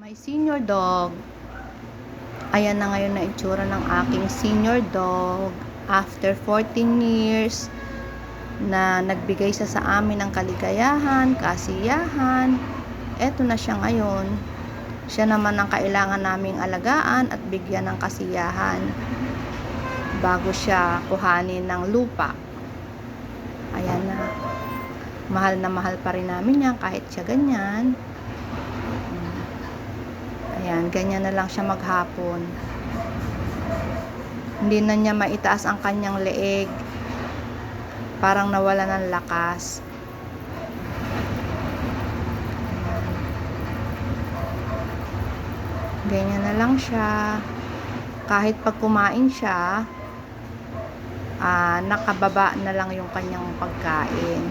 My senior dog. Ayan na ngayon na itsura ng aking senior dog. After 14 years na nagbigay siya sa amin ng kaligayahan, kasiyahan, eto na siya ngayon. Siya naman ang kailangan naming alagaan at bigyan ng kasiyahan bago siya kuhanin ng lupa. Ayan na. Mahal na mahal pa rin namin yan kahit siya ganyan. Ganyan na lang siya maghapon. Hindi na niya maitaas ang kanyang leeg. Parang nawala ng lakas. Ganyan na lang siya. Kahit pag kumain siya, ah, nakababa na lang yung kanyang pagkain.